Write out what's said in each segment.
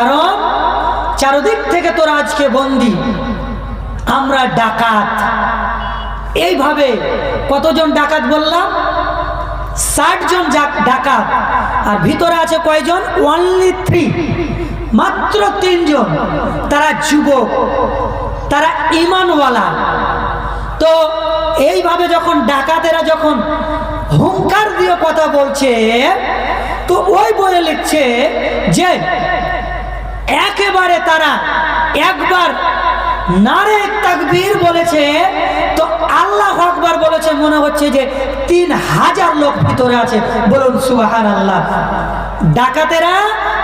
কারণ চারদিক থেকে তোরা আজকে বন্দি। আমরা ডাকাত। এইভাবে কতজন ডাকাত বললাম? ষাট জন ডাকাত। আর ভিতরে আছে কয়জন? ওনলি থ্রি মাত্র তিনজন। তারা যুবক। তারা ইমানওয়ালা। তো এইভাবে যখন ডাকাতেরা যখন হুঙ্কার দিয়ে কথা বলছে, তো ওই বইয়ে লিখছে যে একেবারে তারা একবার নারে তাকবীর বলেছে, তো আল্লাহ আকবার বলেছে, মনে হচ্ছে যে তিন হাজার লোক ভিতরে আছে। বলুন সুবাহান আল্লাহ ডাকাতেরা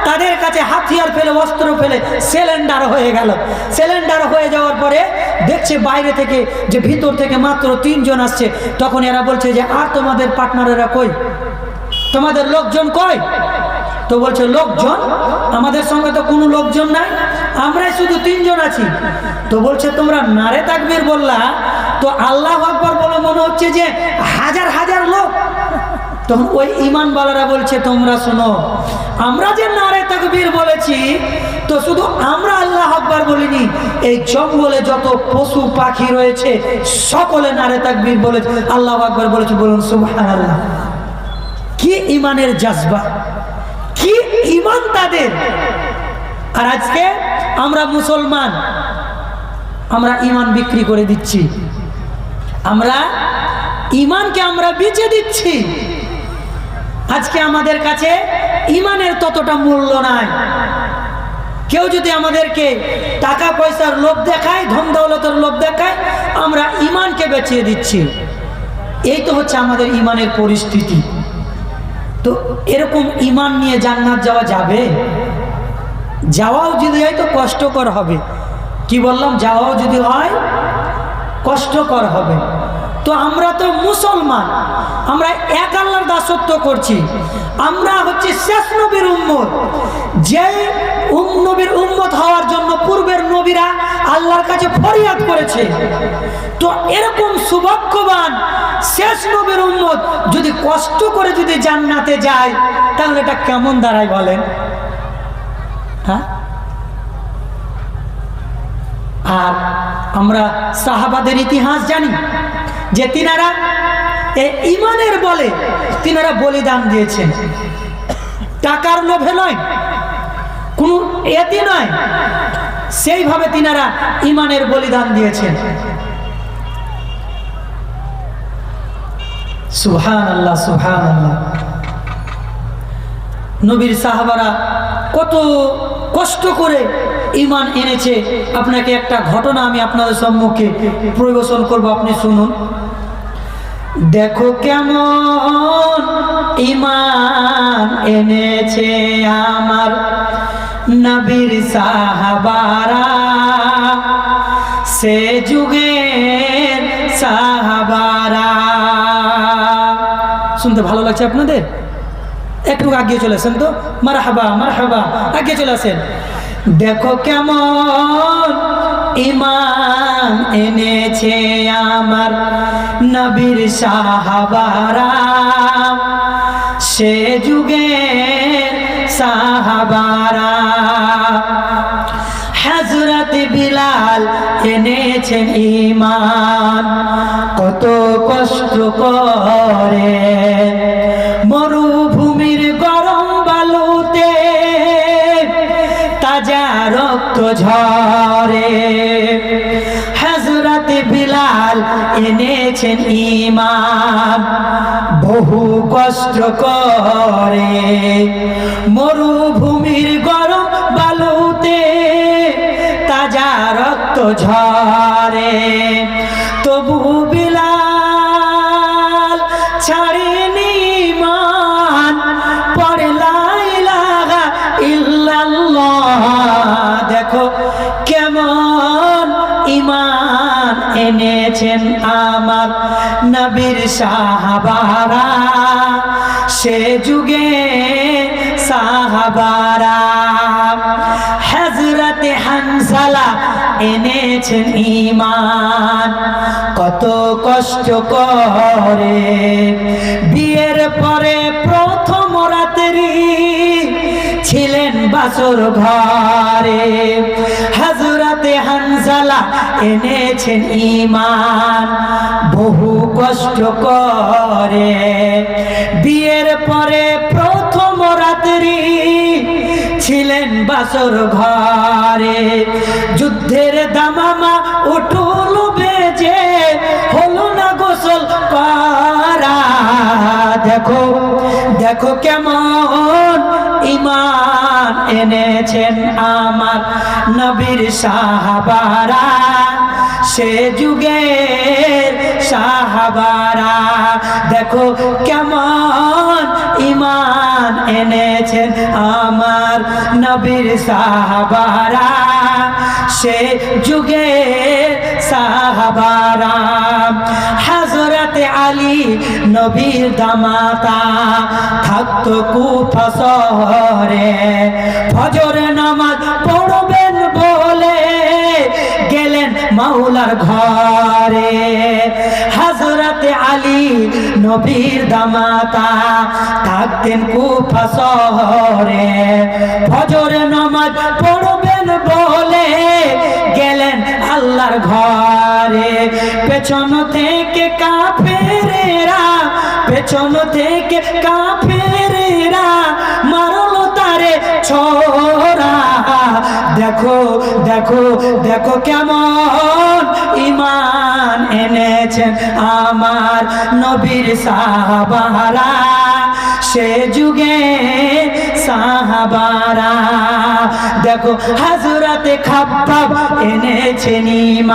তাদের কাছে হাতিয়ার ফেলে, অস্ত্র ফেলে সিলিন্ডার হয়ে গেল। সিলিন্ডার হয়ে যাওয়ার পরে দেখছে বাইরে থেকে, যে ভিতর থেকে মাত্র তিনজন আসছে। তখন এরা বলছে যে, আর তোমাদের পার্টনারেরা কই? তোমাদের লোকজন কই? তো বলছে, লোকজন? আমাদের সঙ্গে তো কোনো লোকজন নাই। আমরাই শুধু তিনজন আছি। তো বলছে, তোমরা নারে তাকবীর বললা? তো আল্লাহ আকবর বলে মনে হচ্ছে যে হাজার হাজার লোক। তখন ওই ইমানওয়ালারা বলছে, তোমরা শোনো, আমরা যে নারে তাকবীর বলেছি, তো শুধু আমরা আল্লাহ আকবর বলিনি, এই জঙ্গলে যত পশু পাখি রয়েছে, সকলে নারে তাকবীর বলেছে, আল্লাহ আকবর বলেছে, বলুন সুবহানাল্লাহ। কি ইমানের জাজবা? ইমান তাদের। আর আজকে আমরা মুসলমান, আমরা ইমান বিক্রি করে দিচ্ছি। আমরা ইমানকে আমরা বেচে দিচ্ছি। আজকে আমাদের কাছে ইমানের ততটা মূল্য নাই। কেউ যদি আমাদেরকে টাকা পয়সার লোভ দেখায়, ধন দৌলতের লোভ দেখায়, আমরা ইমানকে বেঁচিয়ে দিচ্ছি। এই তো হচ্ছে আমাদের ইমানের পরিস্থিতি। তো এরকম ইমান নিয়ে জান্নাত যাওয়া যাবে? যাওয়াও যদি হয় তো কষ্টকর হবে। কি বললাম? যাওয়াও যদি হয়, কষ্টকর হবে। তো আমরা তো মুসলমান, আমরা এক আল্লাহর দাসত্ব করছি। আমরা হচ্ছে শেষ নবীর উম্মত। যে উম নবীর উম্মত হওয়ার জন্য পূর্বের নবীরা আল্লাহর কাছে ফরিয়াদ করেছে। তো এরকম সৌভাগ্যবান শেষ নবীর উম্মত যদি কষ্ট করে যদি জান্নাতে যায়, তাহলে এটা কেমন দাঁড়ায় বলেন? হ্যাঁ? আর আমরা সাহাবাদের ইতিহাস জানি যে তিনারা এ ইমানের বলে তিনারা বলিদান দিয়েছেন। টাকার লোভে নয় কোন এতে নয়। সেইভাবে তিনারা ইমানের বলিদান দিয়েছেন। সুহান আল্লাহ সুহান আল্লাহ নবীর সাহাবারা কত কষ্ট করে ইমান এনেছে। আপনাকে একটা ঘটনা আমি আপনাদের সম্মুখে পরিবেশন করব, আপনি শুনুন। দেখো কেমন ইমান এনেছে আমার নবীর সাহাবারা, সে যুগের সাহাবারা। শুনতে ভালো লাগছে আপনাদের? একটু আগিয়ে চলে আসেন তো? মার হাবা মার হাবা আগিয়ে চলে আসেন। দেখো কেমন ইমান এনেছে আমার নবীর সাহাবারা। সে যুগে সাহাবারা। হজরত বিলাল এনেছেন ইমান কত কষ্ট করে। মরুভূমির গরম বালুতে তাজা রক্ত ঝরে। এনেছেন ইমান বহু কষ্ট করে মরুভূমির গরম বালুতে তাজা রক্ত ঝরে। তবু বিলাল এনেছেন আমার নবীর সাহাবারা। সে যুগে সাহাবারা। হজরতে হানসালা এনেছেন ইমান কত কষ্ট করে। বিয়ের পরে প্রথম রাত্রি ছিলেন বাসর ঘরে। হানজালা এনেছেন ইমান বহু কষ্ট করে। বিয়ের পরে প্রথম রাত্রি ছিলেন বাসর ঘরে। যুদ্ধের দামামা উঠুল বেজে, হলো না গোসল করা। দেখো দেখো কেমন এনেছেন আমার নবীর সাহাবারা। সে যুগের সাহাবারা। দেখো কেমন ইমান এনেছেন আমার নবীর সাহাবারা। সে যুগের সাহাবারা। হাজরতে আলী নবীর দামাতা থাকতো কুফা শহরে। ফজর নামাজ পড়বেন বলে গেলেন মাওলার ঘরে। হাজরতে আলী নবীর দামাতা থাকতেন কুফা শহরে। ফজর নামাজ পড়বেন বলে গেলেন আল্লাহর ঘরে। পেছন থেকে কাফেরেরা পেছন থেকে কাফেরেরা মারলো তারে ছোরা দেখো দেখো দেখো কেমন ইমান এনেছেন আমার নবীর সাহাবারা সে যুগে সাহাবারা। দেখো হাজরাতে খাপ্পাব এনেছেন ইমান।